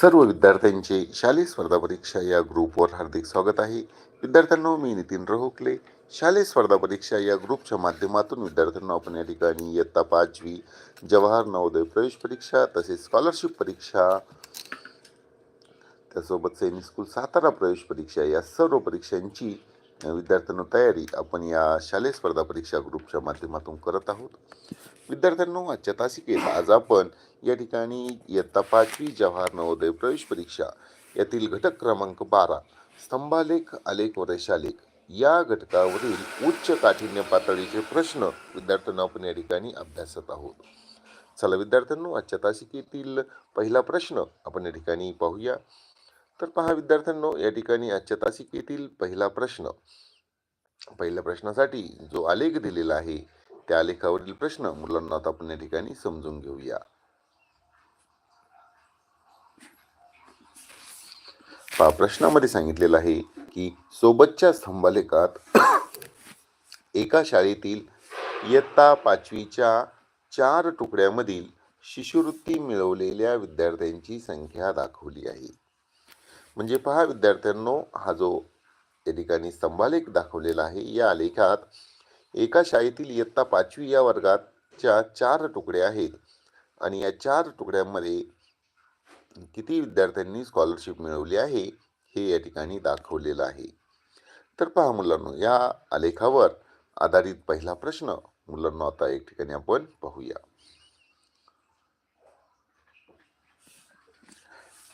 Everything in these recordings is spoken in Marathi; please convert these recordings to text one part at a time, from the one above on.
सर्व विद्यार्थ्यांचे शालेय स्पर्धा परीक्षा या ग्रुपवर हार्दिक स्वागत आहे. विद्यार्थ्यांना मी नितीन रहोकले शालेय स्पर्धा परीक्षा या ग्रुपच्या माध्यमातून विद्यार्थ्यांना आपण या ठिकाणी इयत्ता पाचवी जवाहर नवोदय प्रवेश परीक्षा तसेच स्कॉलरशिप परीक्षा त्यासोबत सैनिक स्कूल सातारा प्रवेश परीक्षा या सर्व परीक्षांची विद्यार्थ्यांना तयारी आपण या शालेय स्पर्धा परीक्षा ग्रुपच्या माध्यमातून करत आहोत. विद्यार्थ्यांनो आजच्या तासिकेत आज आपण या ठिकाणी इयत्ता पाचवी जवाहर नवोदय प्रवेश परीक्षा यातील घटक क्रमांक बारा स्तंभालेख आलेख व रेषालेख या घटकावरील उच्च काठिण्य पातळीचे प्रश्न विद्यार्थ्यांना आपण या ठिकाणी अभ्यासत आहोत. चला विद्यार्थ्यांनो आजच्या तासिकेतील पहिला प्रश्न आपण या ठिकाणी पाहूया. तर पहा विद्यार्थ्यांनो या ठिकाणी आजच्या तासिकेतील पहिला प्रश्न. पहिल्या प्रश्नासाठी जो आलेख दिलेला आहे त्या लेखावरील प्रश्न मुलांना आता आपण या ठिकाणी समजून घेऊया. प्रश्नामध्ये सांगितलेलं आहे की सोबतच्या स्तंभालेखात एका शाळेतील इयत्ता पाचवीच्या चार तुकड्यामधील शिष्यवृत्ती मिळवलेल्या विद्यार्थ्यांची संख्या दाखवली आहे. म्हणजे पहा विद्यार्थ्यांनो हा जो या ठिकाणी स्तंभालेख दाखवलेला आहे या आलेखात एका शाळेतील इयत्ता पाचवी या वर्गाच्या चार तुकडे आहेत. आणि या चार तुकड्यांमध्ये किती विद्यार्थ्यांनी स्कॉलरशिप मिळवली आहे हे या ठिकाणी दाखवलेलं आहे. तर पहा मुलांनो या आलेखावर आधारित पहिला प्रश्न मुलांना आता एक ठिकाणी आपण पाहूया.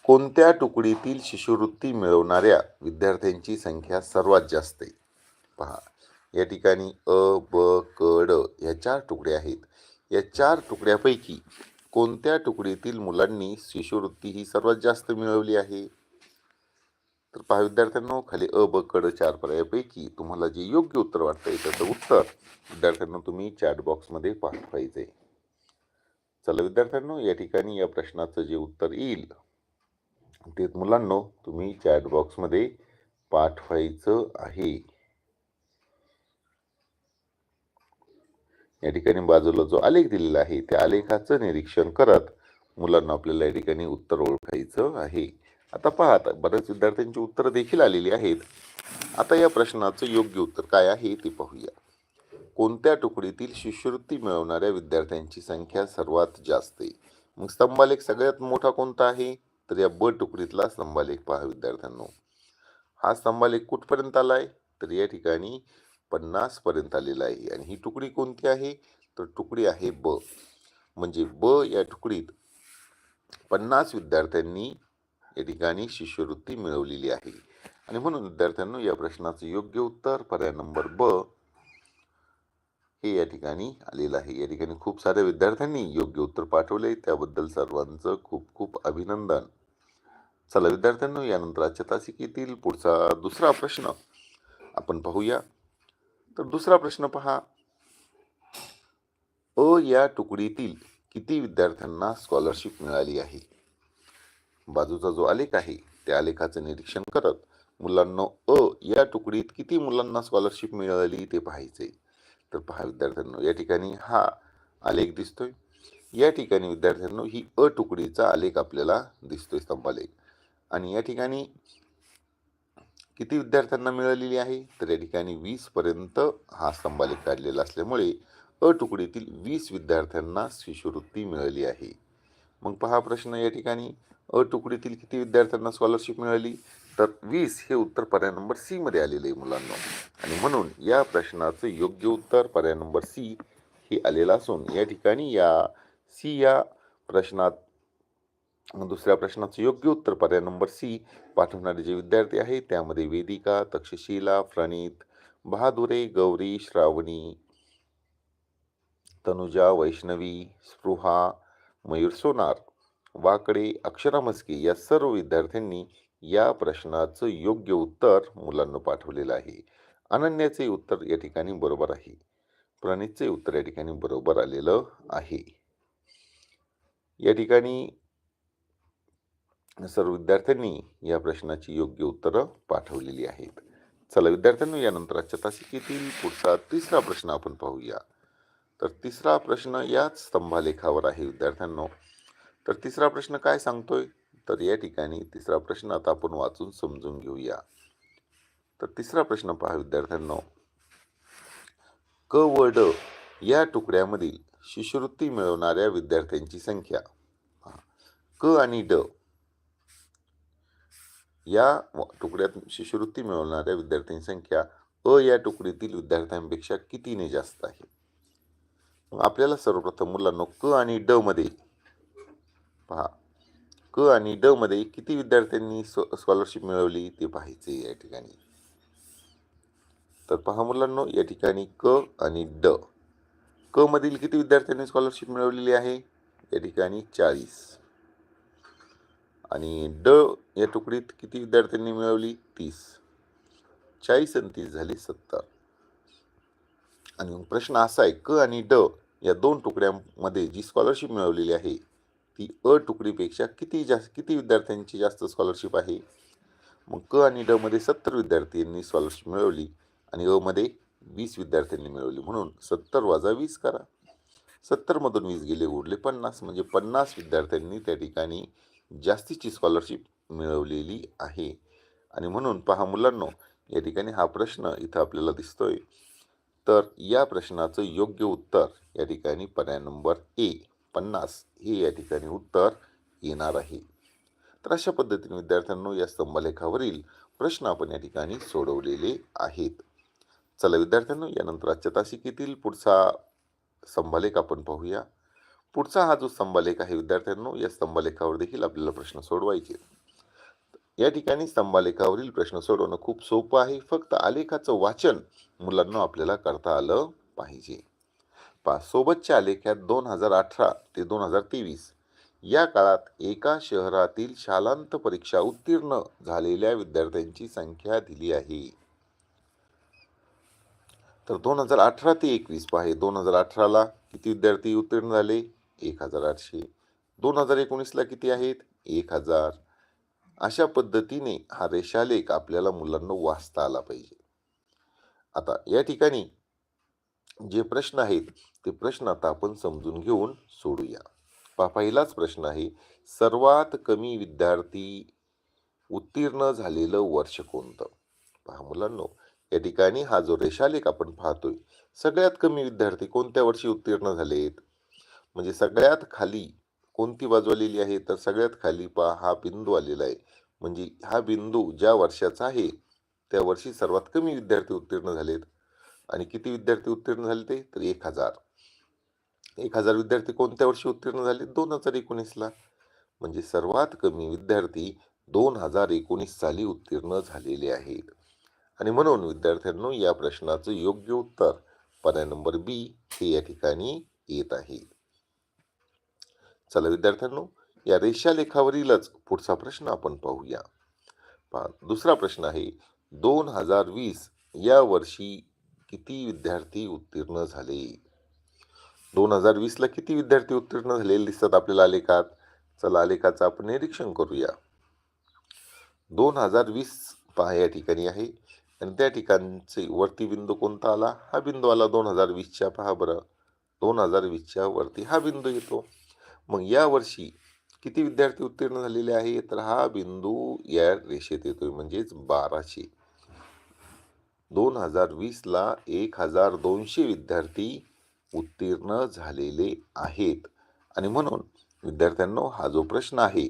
कोणत्या तुकडीतील शिष्यवृत्ती मिळवणाऱ्या विद्यार्थ्यांची संख्या सर्वात जास्त आहे? पहा. या ठिकाणी अ ब क ड या चार तुकडे आहेत. या चार तुकड्यापैकी कोणत्या तुकडीतील मुलांनी शिष्यवृत्ती ही सर्वात जास्त मिळवली आहे? तर पहा विद्यार्थ्यांनो खाली अ ब कड चार पर्यायापैकी तुम्हाला जे योग्य उत्तर वाटतंय त्याचं उत्तर विद्यार्थ्यांना तुम्ही चॅट बॉक्समध्ये आहे चला विद्यार्थ्यांनो या ठिकाणी या प्रश्नाचं जे उत्तर येईल ते मुलांनो तुम्ही चॅट बॉक्समध्ये पाठवायचं आहे. या ठिकाणी बाजूला जो आलेख दिलेला आहे त्या आलेखाचं निरीक्षण करत मुलांना आपल्याला या ठिकाणी उत्तर ओळखायचं आहे. आता पाहत बऱ्याच विद्यार्थ्यांची उत्तरं देखील आलेली आहेत. आता या प्रश्नाचं योग्य उत्तर काय आहे ते पाहूया. कोणत्या तुकडीतील शिष्यवृत्ती मिळवणाऱ्या विद्यार्थ्यांची संख्या सर्वात जास्त आहे? मग स्तंभालेख सगळ्यात मोठा कोणता आहे? तर या ब तुकडीतला स्तंभालेख पहा विद्यार्थ्यांनो. हा स्तंभालेख कुठपर्यंत आला आहे तर या ठिकाणी पन्नास पर्यंत आलेला आहे. आणि ही तुकडी कोणती आहे? तर तुकडी आहे ब. म्हणजे ब या तुकडीत पन्नास विद्यार्थ्यांनी या ठिकाणी शिष्यवृत्ती मिळवलेली आहे. आणि म्हणून विद्यार्थ्यांनो या प्रश्नाचं योग्य उत्तर पर्याय नंबर ब हे या ठिकाणी आलेलं आहे. या ठिकाणी खूप साऱ्या विद्यार्थ्यांनी योग्य उत्तर पाठवले त्याबद्दल सर्वांचं खूप खूप अभिनंदन. चला विद्यार्थ्यांनो यानंतर आजच्या तासिकेतील पुढचा दुसरा प्रश्न आपण पाहूया. तर दुसरा प्रश्न पहा. अ या तुकडीतील किती विद्यार्थ्यांना स्कॉलरशिप मिळाली आहे? बाजूचा जो आलेख आहे त्या आलेखाचं निरीक्षण करत मुलांना अ या तुकडीत किती मुलांना स्कॉलरशिप मिळाली ते पाहायचे. तर पहा विद्यार्थ्यांनो या ठिकाणी हा आलेख दिसतोय. या ठिकाणी विद्यार्थ्यांनो ही अ तुकडीचा आलेख आपल्याला दिसतोय स्तंभालेख. आणि या ठिकाणी किती विद्यार्थ्यांना मिळालेली आहे? तर या ठिकाणी वीसपर्यंत हा स्तंभालेख काढलेला असल्यामुळे अ तुकडीतील वीस विद्यार्थ्यांना शिष्यवृत्ती मिळाली आहे. मग पहा प्रश्न या ठिकाणी. अ तुकडीतील किती विद्यार्थ्यांना स्कॉलरशिप मिळाली? तर वीस हे उत्तर पर्याय नंबर सीमध्ये आलेलं आहे मुलांना. आणि म्हणून या प्रश्नाचं योग्य उत्तर पर्याय नंबर सी हे आलेलं असून या ठिकाणी या सी या प्रश्नात दुसऱ्या प्रश्नाचं योग्य उत्तर पर्याय नंबर सी पाठवणारे जे विद्यार्थी आहेत त्यामध्ये वेदिका तक्षशिला प्रणीत बहादुरे गौरी श्रावणी तनुजा वैष्णवी स्पृहा मयूर सोनार वाकडे अक्षरा मस्के या सर्व विद्यार्थ्यांनी या प्रश्नाचं योग्य उत्तर मुलांना पाठवलेलं आहे. अनन्याचे उत्तर या ठिकाणी बरोबर आहे. प्रणितचे उत्तर या ठिकाणी बरोबर आलेलं आहे. या ठिकाणी सर्व विद्यार्थ्यांनी या प्रश्नाची योग्य उत्तरं पाठवलेली आहेत. चला विद्यार्थ्यांनो यानंतर आजच्या तासिकेतील पुढचा तिसरा प्रश्न आपण पाहूया. तर तिसरा प्रश्न याच स्तंभालेखावर आहे विद्यार्थ्यांनो. तर तिसरा प्रश्न काय सांगतोय? तर या ठिकाणी तिसरा प्रश्न आता आपण वाचून समजून घेऊया. तर तिसरा प्रश्न पहा विद्यार्थ्यांनो. क व ड या तुकड्यामधील शिष्यवृत्ती मिळवणाऱ्या विद्यार्थ्यांची संख्या. क आणि ड या तुकड्यात शिष्यवृत्ती मिळवणाऱ्या विद्यार्थ्यांची संख्या अ या तुकडीतील विद्यार्थ्यांपेक्षा कितीने जास्त आहे? मग आपल्याला सर्वप्रथम मुलांना क आणि ड मध्ये पहा. क आणि ड मध्ये किती विद्यार्थ्यांनी स्कॉलरशिप मिळवली ते पाहायचे या ठिकाणी. तर पहा मुलांनो या ठिकाणी क आणि ड. क मधील किती विद्यार्थ्यांनी स्कॉलरशिप मिळवलेली आहे? या ठिकाणी चाळीस. आणि ड या तुकडीत किती विद्यार्थ्यांनी मिळवली? तीस. चाळीस आणि तीस झाली सत्तर. आणि मग प्रश्न असा आहे क आणि ड या दोन तुकड्यांमध्ये जी स्कॉलरशिप मिळवलेली आहे ती अ तुकडीपेक्षा किती जास्त किती विद्यार्थ्यांची जास्त स्कॉलरशिप आहे? मग क आणि ड मध्ये सत्तर विद्यार्थ्यांनी स्कॉलरशिप मिळवली आणि अ मध्ये वीस विद्यार्थ्यांनी मिळवली. म्हणून सत्तर वजा वीस करा. सत्तरमधून वीस गेले उरले पन्नास. म्हणजे पन्नास विद्यार्थ्यांनी त्या ठिकाणी जास्तीची स्कॉलरशिप मिळवलेली आहे. आणि म्हणून पहा मुलांनो या ठिकाणी हा प्रश्न इथं आपल्याला दिसतोय. तर या प्रश्नाचं योग्य उत्तर या ठिकाणी पर्याय नंबर ए पन्नास हे या ठिकाणी उत्तर येणार आहे. तर अशा पद्धतीने विद्यार्थ्यांनो या स्तंभलेखावरील प्रश्न आपण या ठिकाणी सोडवलेले आहेत. चला विद्यार्थ्यांनो यानंतर आजच्या तासिकेतील पुढचा स्तंभलेख आपण पाहूया. पुढचा हा जो स्तंभलेख आहे विद्यार्थ्यांनो या स्तंभलेखावर देखील आपल्याला प्रश्न सोडवायचे या ठिकाणी स्तंभालेखावरील प्रश्न सोडवणं खूप सोपं आहे. फक्त आलेखाचं वाचन मुलांना आपल्याला करता आलं पाहिजे. पा सोबतच्या आलेख्यात दोन हजार अठरा ते दोन हजार तेवीस या काळात एका शहरातील शालांत परीक्षा उत्तीर्ण झालेल्या विद्यार्थ्यांची संख्या दिली आहे. तर दोन हजार अठरा ते एकवीस पाहे दोन हजार अठराला किती विद्यार्थी उत्तीर्ण झाले? एक हजार आठशे दोन हजार एकोणीसला किती आहेत? एक हजार. अशा पद्धतीने हा रेषालेख आपल्याला मुलांना वाचता आला पाहिजे. आता या ठिकाणी जे प्रश्न आहेत ते प्रश्न आता आपण समजून घेऊन सोडूया. पा पहिलाच प्रश्न आहे सर्वात कमी विद्यार्थी उत्तीर्ण झालेलं वर्ष कोणतं? पहा मुलांनो या ठिकाणी हा जो रेषालेख आपण पाहतोय सगळ्यात कमी विद्यार्थी कोणत्या वर्षी उत्तीर्ण झालेत? म्हणजे सगळ्यात खाली कोणती बाजू आलेली आहे? तर सगळ्यात खाली पहा हा बिंदू आलेला आहे. म्हणजे हा बिंदू ज्या वर्षाचा आहे त्या वर्षी सर्वात कमी विद्यार्थी उत्तीर्ण झालेत. आणि किती विद्यार्थी उत्तीर्ण झाले ते? तर एक हजार. एक हजार विद्यार्थी कोणत्या वर्षी उत्तीर्ण झाले? दोन हजार एकोणीसला म्हणजे सर्वात कमी विद्यार्थी दोन हजार एकोणीस साली उत्तीर्ण झालेले आहेत. आणि म्हणून विद्यार्थ्यांनो या प्रश्नाचं योग्य उत्तर पर्याय नंबर बी हे या ठिकाणी येत आहे. चला विद्यार्थ्यांनो या रेषालेखावरीलच पुढचा प्रश्न आपण पाहूया. पहा दुसरा प्रश्न आहे दोन हजार वीस या वर्षी किती विद्यार्थी उत्तीर्ण झाले? दोन हजार वीसला किती विद्यार्थी उत्तीर्ण झालेले दिसतात आपल्याला आलेखात? चला आलेखाचं आपण निरीक्षण करूया. दोन हजार वीस पहा या ठिकाणी आहे. आणि त्या ठिकाणचे वरती बिंदू कोणता आला? हा बिंदू आला दोन हजार वीसच्या. पहा बरं दोन हजार वीसच्या वरती हा बिंदू येतो. मग यावर्षी किती विद्यार्थी उत्तीर्ण झालेले आहे तर हा बिंदू या रेषेत येतोय म्हणजेच बाराशे. दोन हजार वीसला एक हजार दोनशे विद्यार्थी उत्तीर्ण झालेले आहेत. आणि म्हणून विद्यार्थ्यांनो हा जो प्रश्न आहे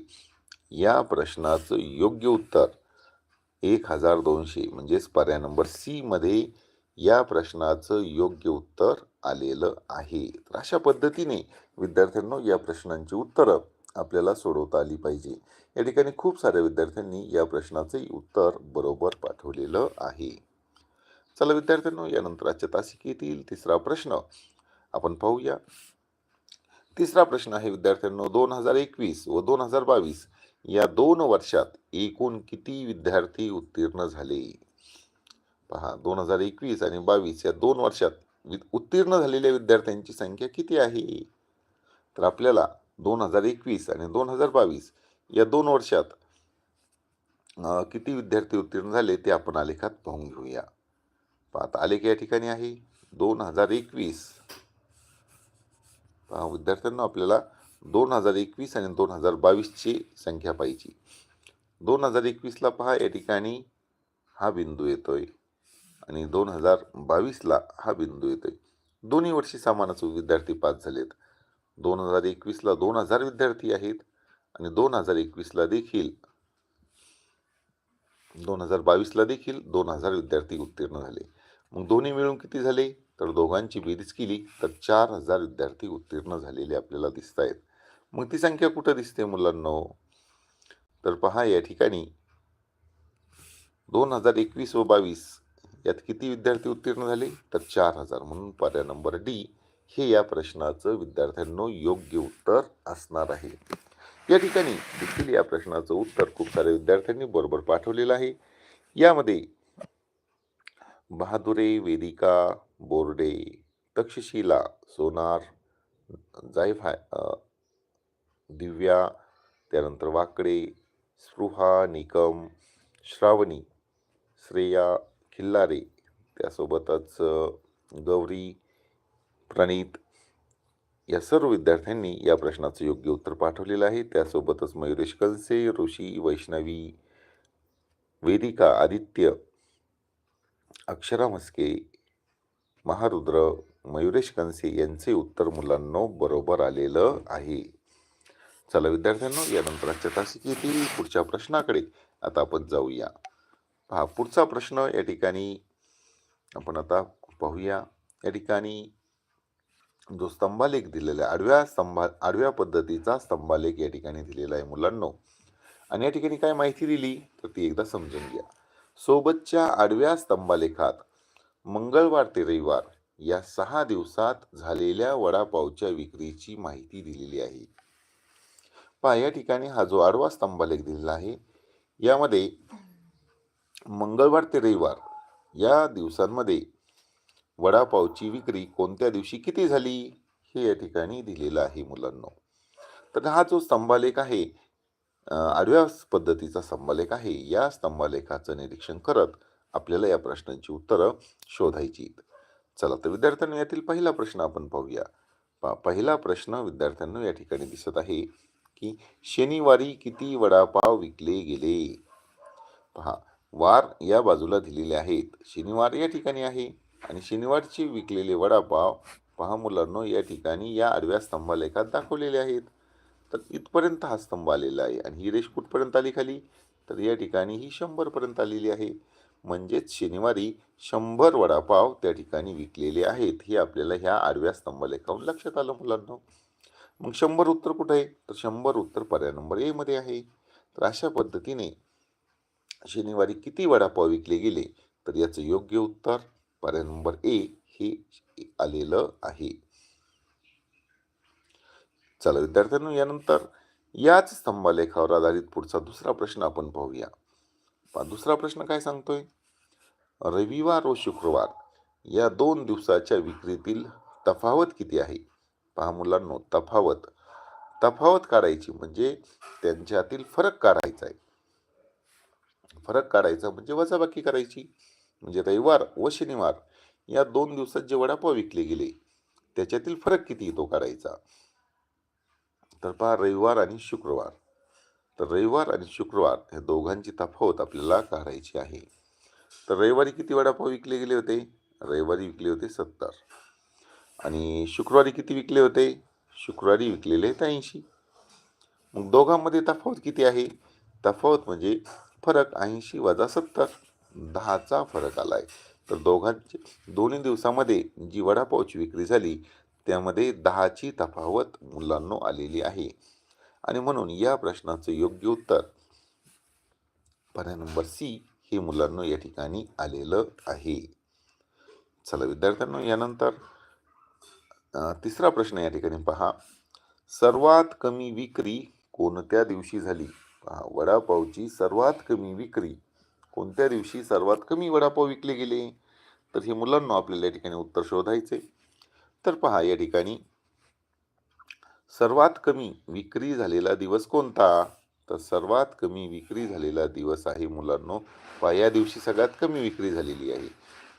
या प्रश्नाचं योग्य उत्तर एक हजार दोनशे म्हणजेच पर्याय नंबर सीमध्ये या प्रश्नाचं योग्य उत्तर आलेलं आहे. तर अशा पद्धतीने विद्यार्थ्यांनो या प्रश्नांची उत्तरं आपल्याला सोडवता आली पाहिजे. या ठिकाणी खूप साऱ्या विद्यार्थ्यांनी या प्रश्नाचे उत्तर बरोबर पाठवलेलं आहे. चला विद्यार्थ्यांनो यानंतर आजच्या तासिकेतील तिसरा प्रश्न आपण पाहूया. तिसरा प्रश्न आहे विद्यार्थ्यांनो दोन हजार एकवीस व दोन हजार बावीस या दोन वर्षात एकूण किती विद्यार्थी उत्तीर्ण झाले? पहा दोन हजार एकवीस आणि बावीस या दोन वर्षात उत्तीर्ण झालेल्या विद्यार्थ्यांची संख्या किती आहे? तर आपल्याला दोन हजार एकवीस आणि दोन हजार बावीस या दोन वर्षात किती विद्यार्थी उत्तीर्ण झाले ते आपण आलेखात पाहून घेऊया. पहा आता आलेख या ठिकाणी आहे. दोन हजार एकवीस. पहा विद्यार्थ्यांना आपल्याला दोन हजार एकवीस आणि दोन हजार बावीसची संख्या पाहिजे. दोन हजार एकवीसला पहा या ठिकाणी हा बिंदू येतोय. आणि दोन हजार बावीसला हा बिंदू येतोय. दोन्ही वर्षी समानच विद्यार्थी पास झालेत. दोन हजार एकवीसला दोन हजार विद्यार्थी आहेत आणि दोन हजार एकवीसला देखील दोन हजार बावीसला देखील दोन हजार विद्यार्थी उत्तीर्ण झाले. मग दोन्ही मिळून किती झाले? तर दोघांची बेरीज केली तर चार हजार विद्यार्थी उत्तीर्ण झालेले आपल्याला दिसत आहेत. मग ती संख्या कुठं दिसते मुलांनो? तर पहा या ठिकाणी. दोन हजार एकवीस व बावीस यात किती विद्यार्थी उत्तीर्ण झाले? तर चार हजार. म्हणून पर्याय नंबर डी हे या प्रश्नाचं विद्यार्थ्यांनो योग्य उत्तर असणार आहे. या ठिकाणी देखील या प्रश्नाचं उत्तर खूप साऱ्या विद्यार्थ्यांनी बरोबर पाठवलेलं आहे. यामध्ये बहादुरे वेदिका बोर्डे तक्षशिला सोनार जायफाय दिव्या त्यानंतर वाकडे स्पृहा निकम श्रावणी श्रेया खिल्लारे त्यासोबतच गौरी प्रणीत या सर्व विद्यार्थ्यांनी या प्रश्नाचं योग्य उत्तर पाठवलेलं आहे. त्यासोबतच मयुरेश कलसे ऋषी वैष्णवी वेदिका आदित्य अक्षरा मस्के महारुद्र मयुरेश कंसे यांचे उत्तर मुलांनो बरोबर आलेलं आहे. चला विद्यार्थ्यांनो यानंतर आजच्या तासिकेतील पुढच्या प्रश्नाकडे आता आपण जाऊया. पहा पुढचा प्रश्न या ठिकाणी आपण आता पाहूया. या ठिकाणी जो स्तंभालेख दिलेला आहे आडव्या स्तंभा आडव्या पद्धतीचा स्तंभालेख या ठिकाणी दिलेला आहे मुलांनो. आणि या ठिकाणी काय माहिती दिली तर ती एकदा समजून घ्या. सोबतच्या आडव्या स्तंभालेखात मंगळवार ते रविवार या सहा दिवसात झालेल्या वडापावच्या विक्रीची माहिती दिलेली आहे. पहा या ठिकाणी हा जो आडवा स्तंभालेख दिलेला आहे यामध्ये मंगळवार ते रविवार या दिवसांमध्ये वडापावची विक्री कोणत्या दिवशी किती झाली हे या ठिकाणी दिलेलं आहे मुलांनो. तर हा जो स्तंभालेख आहे आडव्या पद्धतीचा स्तंभालेख आहे. या स्तंभालेखाचं निरीक्षण करत आपल्याला या प्रश्नांची उत्तरं शोधायची चला तर विद्यार्थ्यांना यातील पहिला प्रश्न आपण पाहूया. पहा, पहिला प्रश्न विद्यार्थ्यांनो या ठिकाणी दिसत आहे की शनिवारी किती वडापाव विकले गेले? पहा वार या बाजूला दिलेले आहेत. शनिवार या ठिकाणी आहे आणि शनिवारचे विकलेले वडापाव पहा मुलांनो या ठिकाणी या आडव्या स्तंभालेखात दाखवलेले आहेत. तर इथपर्यंत हा स्तंभ आलेला आहे आणि ही रेष कुठपर्यंत आली खाली? तर या ठिकाणी ही शंभरपर्यंत आलेली आहे. म्हणजेच शनिवारी शंभर वडापाव त्या ठिकाणी विकलेले आहेत. हे आपल्याला ह्या आडव्या स्तंभलेखाहून लक्षात आलं मुलांना. मग शंभर उत्तर कुठं? आहे तर शंभर उत्तर पर्याय नंबर एमध्ये आहे. तर अशा पद्धतीने शनिवारी किती वडापाव विकले गेले? तर याचं योग्य उत्तर पर्याय नंबर ए हे आलेलं आहे. चला विद्यार्थ्यांनो यानंतर याच स्तंभालेखावर आधारित पुढचा दुसरा प्रश्न आपण पाहूया. पहा, दुसरा प्रश्न काय सांगतोय? रविवार व शुक्रवार या दोन दिवसाच्या विक्रीतील तफावत किती आहे? पहा मुलांनो तफावत. तफावत काढायची म्हणजे त्यांच्यातील फरक काढायचा आहे. फरक काढायचा म्हणजे वजाबाकी करायची. म्हणजे रविवार व शनिवार या दोन दिवसात जे वडापाव विकले गेले त्याच्यातील फरक किती तो काढायचा? तर पहा रविवार आणि शुक्रवार. तर रविवार आणि शुक्रवार या दोघांची तफावत आपल्याला काढायची आहे. तर रविवारी किती वडापाव विकले गेले होते? रविवारी विकले होते सत्तर. आणि शुक्रवारी किती विकले होते? शुक्रवारी विकलेले आहेत ऐंशी. मग दोघांमध्ये तफावत किती आहे? तफावत म्हणजे फरक ऐंशी वजा सत्तर. दहाचा फरक आला आहे तर दोघांचे दोन्ही दिवसामध्ये जी वडापावची विक्री झाली त्यामध्ये दहाची तफावत मुलांनो आलेली आहे. आणि म्हणून या प्रश्नाचं योग्य उत्तर पर्याय नंबर सी हे मुलांनो या ठिकाणी आलेलं आहे. चला विद्यार्थ्यांनो यानंतर तिसरा प्रश्न या ठिकाणी पहा. सर्वात कमी विक्री कोणत्या दिवशी झाली? पहा वडापावची सर्वात कमी विक्री. कोणत्या दिवशी सर्वात कमी वडापाव विकले गेले? तर हे मुलांना आपल्याला या ठिकाणी उत्तर शोधायचे तर पहा या ठिकाणी सर्वात कमी विक्री झालेला दिवस कोणता? तर सर्वात कमी विक्री झालेला दिवस आहे मुलांनो पहा या दिवशी सगळ्यात कमी विक्री झालेली आहे.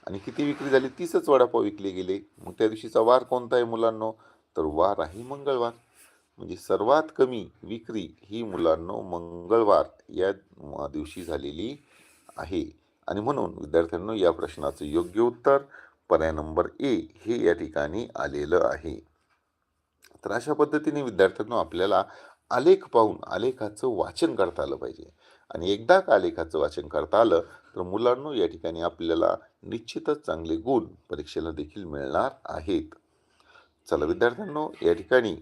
आणि किती विक्री झाली? तीसच वडापाव विकले गेले. मग त्या दिवशीचा वार कोणता आहे मुलांनो? तर वार आहे मंगळवार. म्हणजे सर्वात कमी विक्री ही मुलांना मंगळवार या दिवशी झालेली आहे. आणि म्हणून विद्यार्थ्यांनो या प्रश्नाचं योग्य उत्तर पर्याय नंबर ए हे या ठिकाणी आलेलं आहे. तर अशा पद्धतीने विद्यार्थ्यांनो आपल्याला आलेख पाहून आलेखाचं वाचन करता आलं पाहिजे. आणि एकदा का आलेखाचं वाचन करता आलं तर मुलांनो या ठिकाणी आपल्याला निश्चितच चांगले गुण परीक्षेला देखील मिळणार आहेत. चला विद्यार्थ्यांनो या ठिकाणी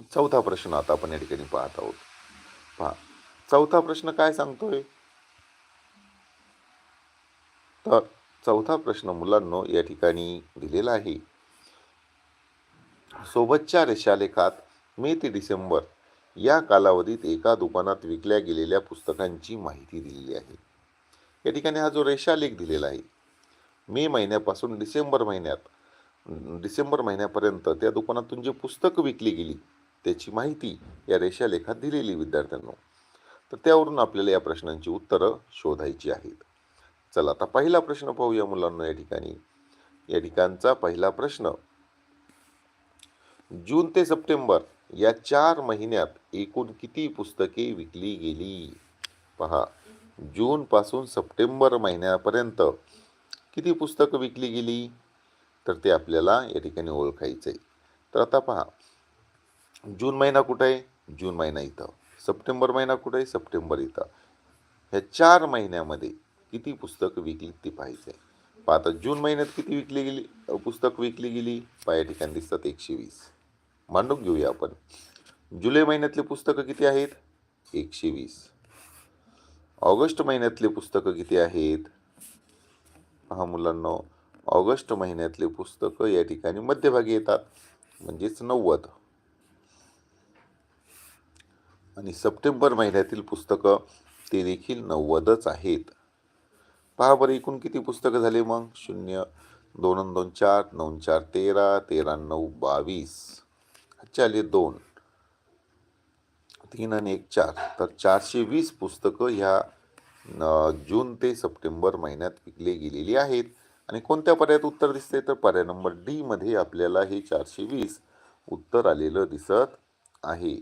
चौथा प्रश्न आता आपण या ठिकाणी पाहत आहोत. पहा चौथा प्रश्न काय सांगतोय? तर चौथा प्रश्न मुलांनो या ठिकाणी दिलेला आहे. सोबतच्या रेषालेखात मे ते डिसेंबर या कालावधीत एका दुकानात विकल्या गेलेल्या पुस्तकांची माहिती दिलेली आहे. या ठिकाणी हा जो रेषालेख दिलेला आहे मे महिन्यापासून डिसेंबर महिन्यात डिसेंबर महिन्यापर्यंत त्या दुकानातून जे पुस्तकं विकली गेली त्याची माहिती या रेषालेखात दिलेली विद्यार्थ्यांनो. तर त्यावरून आपल्याला या प्रश्नांची उत्तरं शोधायची आहेत. चला आता पहिला प्रश्न पाहूया मुलांना या ठिकाणी. या ठिकाणचा पहिला प्रश्न. जून ते सप्टेंबर या चार महिन्यात एकूण किती पुस्तके विकली गेली? पहा जून पासून सप्टेंबर महिन्यापर्यंत किती पुस्तकं विकली गेली? तर ते आपल्याला या ठिकाणी ओळखायचं आहे तर आता पहा जून महिना कुठं आहे? जून महिना इथं. सप्टेंबर महिना कुठं आहे? सप्टेंबर इथं. ह्या चार महिन्यामध्ये किती पुस्तकं विकली ती पाहायचं आहे पहा आता जून महिन्यात किती विकली गेली? पुस्तक विकली गेली? पाया ठिकाणी दिसतात एकशे वीस. मांडून घेऊया आपण. जुलै महिन्यातले पुस्तकं किती आहेत? एकशे वीस. ऑगस्ट महिन्यातले पुस्तकं किती आहेत? पहा मुलांना ऑगस्ट महिन्यातले पुस्तकं या ठिकाणी मध्यभागी येतात. म्हणजेच नव्वद. आणि सप्टेंबर महिन्यातील पुस्तकं ते देखील नव्वदच आहेत. पहा बरं एकूण किती पुस्तकं झाले मग? शून्य दोन दोन चार नऊ चार तेरा तेरा नऊ बावीस. अच्छा आले दोन. तीन आणि एक चार. तर चारशे वीस पुस्तकं ह्या जून ते सप्टेंबर महिन्यात विकली गेलेली आहेत. आणि कोणत्या पर्यायात उत्तर दिसते तर पर्याय नंबर डीमध्ये आपल्याला हे चारशे वीस उत्तर आलेलं दिसत आहे.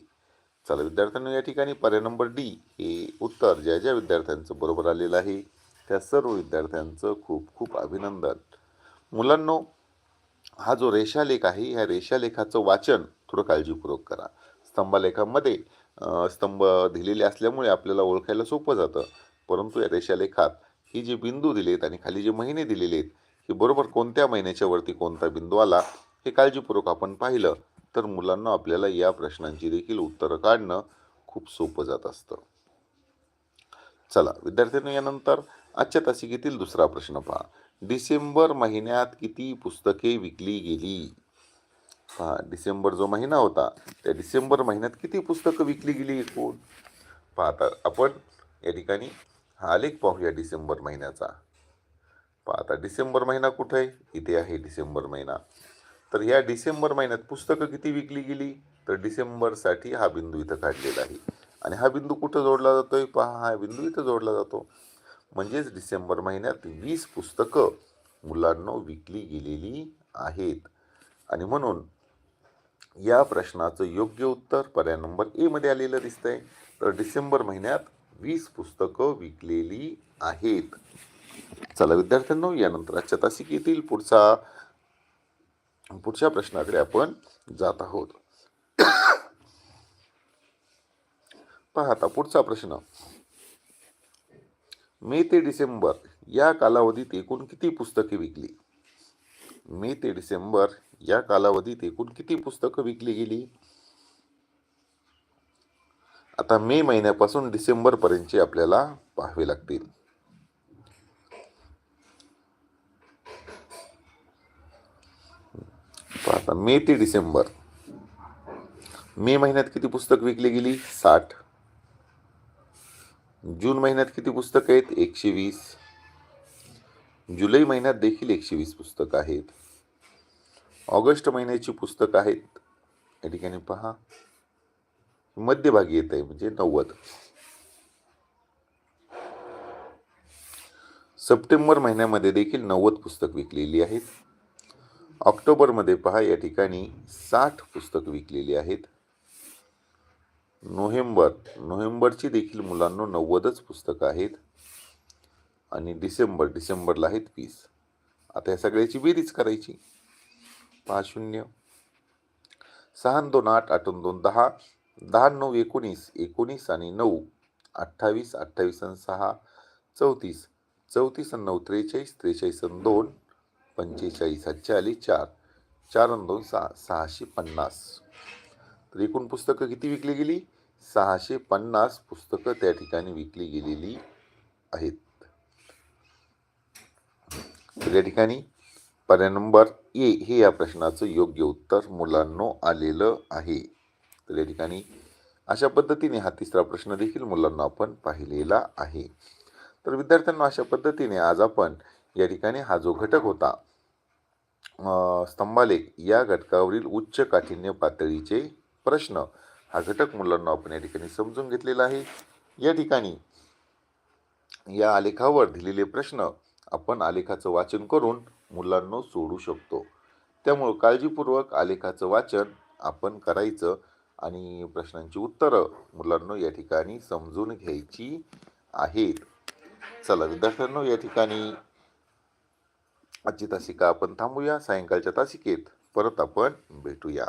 चला विद्यार्थ्यांनो या ठिकाणी पर्याय नंबर डी हे उत्तर ज्या ज्या विद्यार्थ्यांचं बरोबर आलेलं आहे त्या सर्व विद्यार्थ्यांचं खूप खूप अभिनंदन. मुलांनो हा जो रेषालेख आहे ह्या रेषालेखाचं वाचन थोडं काळजीपूर्वक करा. स्तंभालेखामध्ये स्तंभ दिलेले असल्यामुळे आपल्याला ओळखायला सोपं जातं. परंतु या रेषालेखात ही जे बिंदू दिलेत आणि खाली जे महिने दिलेले आहेत हे बरोबर कोणत्या महिन्याच्या वरती कोणता बिंदू आला हे काळजीपूर्वक आपण पाहिलं. तर मुलांना आपल्याला या प्रश्नांची देखील उत्तरं काढणं खूप सोपं जात असतं. चला विद्यार्थ्यांनी यानंतर आजच्या तासिकेतील दुसरा प्रश्न पहा. डिसेंबर महिन्यात किती पुस्तके विकली गेली? पहा डिसेंबर जो महिना होता त्या डिसेंबर महिन्यात किती पुस्तकं विकली गेली एकूण? पहा आपण या ठिकाणी हा आलेख पाहूया डिसेंबर महिन्याचा. पहा आता डिसेंबर महिना कुठे? आहे इथे आहे डिसेंबर महिना. तर या डिसेंबर महिन्यात पुस्तकं किती विकली गेली? तर डिसेंबरसाठी हा बिंदू इथं काढलेला आहे. आणि हा बिंदू कुठं जोडला जातो आहे पहा हा बिंदू इथं जोडला जातो. म्हणजेच डिसेंबर महिन्यात वीस पुस्तकं मुलांना विकली गेलेली आहेत. आणि म्हणून या प्रश्नाचं योग्य उत्तर पर्याय नंबर एमध्ये आलेलं दिसतंय. तर डिसेंबर महिन्यात वीस पुस्तकं विकलेली आहेत. चला विद्यार्थ्यांनो यानंतर आजच्या तासिकेतील पुढचा पुढच्या प्रश्नाकडे आपण जात आहोत. पाहता पुढचा प्रश्न. मे ते डिसेंबर या कालावधीत एकूण किती पुस्तके विकली? मे ते डिसेंबर या कालावधीत एकूण किती पुस्तकं विकली गेली? आता मे महिन्यापासून डिसेंबरपर्यंतची आपल्याला पाहावे लागतील. आता मे ते डिसेंबर. मे महिन्यात किती पुस्तक विकली गेली? साठ. जून महिन्यात किती पुस्तकं आहेत? एकशे वीस. जुलै महिन्यात देखील एकशे वीस पुस्तकं आहेत. ऑगस्ट महिन्याची पुस्तकं आहेत. या ठिकाणी पहा. मध्यभागी येत आहे म्हणजे नव्वद. सप्टेंबर महिन्यामध्ये देखील नव्वद पुस्तक विकलेली आहेत. ऑक्टोबरमध्ये पहा या ठिकाणी साठ पुस्तक विकलेली आहेत. नोव्हेंबर नोव्हेंबरची देखील मुलांना नव्वदच पुस्तकं आहेत. आणि डिसेंबर डिसेंबरला आहेत वीस. आता या सगळ्याची बेरीज करायची. पाच शून्य. सहा दोन आठ आठून दोन दहा. दहा नऊ एकोणीस एकोणीस आणि नऊ. अठ्ठावीस अठ्ठावीस आणि सहा. चौतीस. चौतीस आणि नऊ त्रेचाळीस त्रेचाळीस आणि दोन. पंचेचाळीस हातचे चार. चार आणि दोन सहा. सहाशे पन्नास. तर एकूण पुस्तकं किती विकली गेली? सहाशे पन्नास पुस्तकं त्या ठिकाणी विकली गेलेली आहेत. तर या ठिकाणी पर्याय नंबर ए हे या प्रश्नाचं योग्य उत्तर मुलांनो आलेलं आहे. तर या ठिकाणी अशा पद्धतीने हा तिसरा प्रश्न देखील मुलांना आपण पाहिलेला आहे. तर विद्यार्थ्यांना अशा पद्धतीने आज आपण या ठिकाणी हा जो घटक होता स्तंभालेख या घटकावरील उच्च काठिण्य पातळीचे प्रश्न हा घटक मुलांना आपण या ठिकाणी समजून घेतलेला आहे. या ठिकाणी या आलेखावर दिलेले प्रश्न आपण आलेखाचं वाचन करून मुलांना सोडू शकतो. त्यामुळं काळजीपूर्वक आलेखाचं वाचन आपण करायचं आणि प्रश्नांची उत्तरं मुलांना या ठिकाणी समजून घ्यायची आहेत. चला विद्यार्थ्यांनो या ठिकाणी आजची तासिका आपण थांबूया. सायंकाळच्या तासिकेत परत आपण भेटूया.